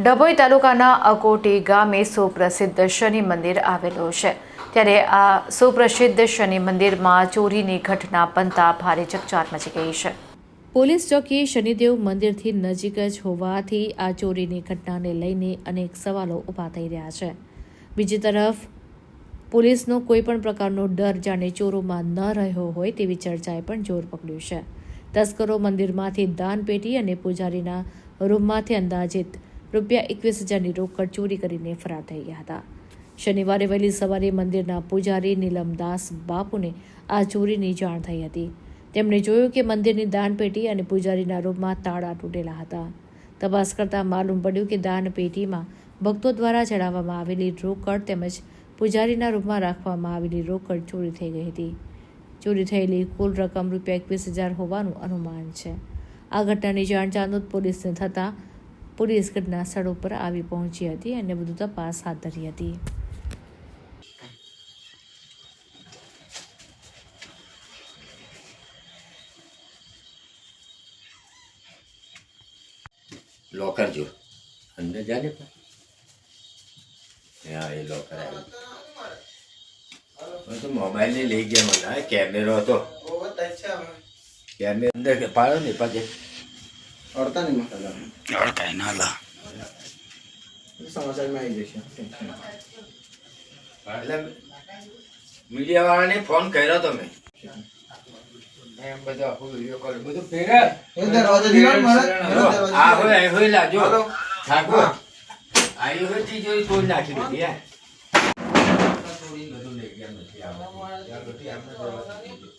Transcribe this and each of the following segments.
ડભોઈ તાલુકાના અકોટી ગામે સુપ્રસિદ્ધ શનિ મંદિર આવેલું છે. ત્યારે આ સુપ્રસિદ્ધ શનિ મંદિરમાં ચોરીની ઘટના બનતા ભારે ચકચાર મચી ગઈ છે. પોલીસ ચોકી શનિદેવ મંદિરથી નજીક જ હોવાથી આ ચોરીની ઘટનાને લઈને અનેક સવાલો ઊભા થઈ રહ્યા છે. બીજી તરફ, પોલીસનો કોઈ પણ પ્રકારનો ડર જાણે ચોરોમાં ન રહ્યો હોય તેવી ચર્ચાએ પણ જોર પકડ્યું છે. તસ્કરો મંદિરમાંથી દાનપેટી અને પૂજારીના રૂમમાંથી અંદાજિત રૂપિયા એકવીસ હજારની રોકડ ચોરી કરીને ફરાર થઈ ગયા હતા. શનિવારે વહેલી સવારે મંદિરના પૂજારી નીલમદાસ બાપુને આ ચોરીની જાણ થઈ હતી. તેમણે જોયું કે મંદિરની દાનપેટી અને પૂજારીના રૂમમાં તાળા તૂટેલા હતા. તપાસ કરતાં માલુમ પડ્યું કે દાનપેટીમાં ભક્તો દ્વારા ચડાવવામાં આવેલી રોકડ તેમજ પૂજારીના રૂમમાં રાખવામાં આવેલી રોકડ ચોરી થઈ ગઈ હતી. ચોરી થયેલી કુલ રકમ રૂપિયા એકવીસ હજાર હોવાનું અનુમાન છે. આ ઘટનાની જાણ ચાંદોદ પોલીસને થતાં પોલીસ ઘટના સ્થળ ઉપર આવી પહોંચી હતી અને વધુ તપાસ હાથ ધરી હતી. લોકર જો. અંદર જા ને પણ. હા એ લોકર આવ્યું હું તો મોબાઈલ ને લઈ ગયા મને. કેમેરો હતો. કેમેરો અંદર પાડો ને પછી. અડતા નહીં મસાલા અડકાય ના લા સમાચારમાં આવી જશે? એટલે મીડિયા વાળાને ફોન કર્યો તો મેં બધું વીડિયો કોલ બધું ફેરે એ દરવાજો દીવાનો મારે જો, આ હોય અહીં હોય લા જો હાલો. ઠાકોર આવી હોય તિજોરી તોડી નાખી દીધી હે બધું લઈ ગયા નથી આવવાનું. ત્યાં બધી આપણે દરવાજા લઈ ગયો.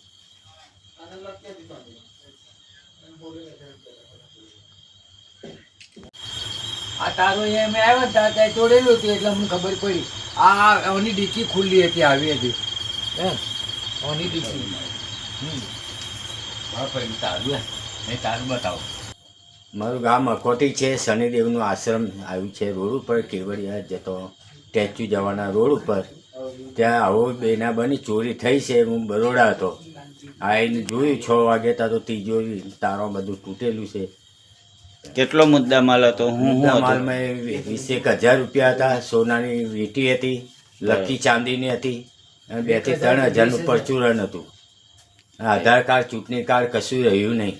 આ તારો એ મેં આવ્યો ને ત્યાં તોડેલું હતું એટલે મને ખબર પડી. આ ઓની ડીકી ખુલ્લી હતી આવી હતી. એમ ઓની ડીકી. હા ભાઈ તારું એ તારું બતાવો. મારું ગામ અકોટી છે શનિદેવનું આશ્રમ આવ્યું છે રોડ ઉપર કેવડિયા જતો સ્ટેચ્યુ જવાના રોડ ઉપર. ત્યાં આવો બેના બની ચોરી થઈ છે હું બરોડા હતો. આવીને જોયું છ વાગે ત્યાં તો તિજોરી તારો બધું તૂટેલું છે. કેટલો મુદ્દા માલ હતો? હું માલમાં વીસ એક હજાર રૂપિયા હતા. સોનાની વીંટી હતી લકી ચાંદીની હતી અને બેથી ત્રણ હજારનું પરચુરણ હતું. આધાર કાર્ડ ચૂંટણી કાર્ડ કશું રહ્યું નહીં.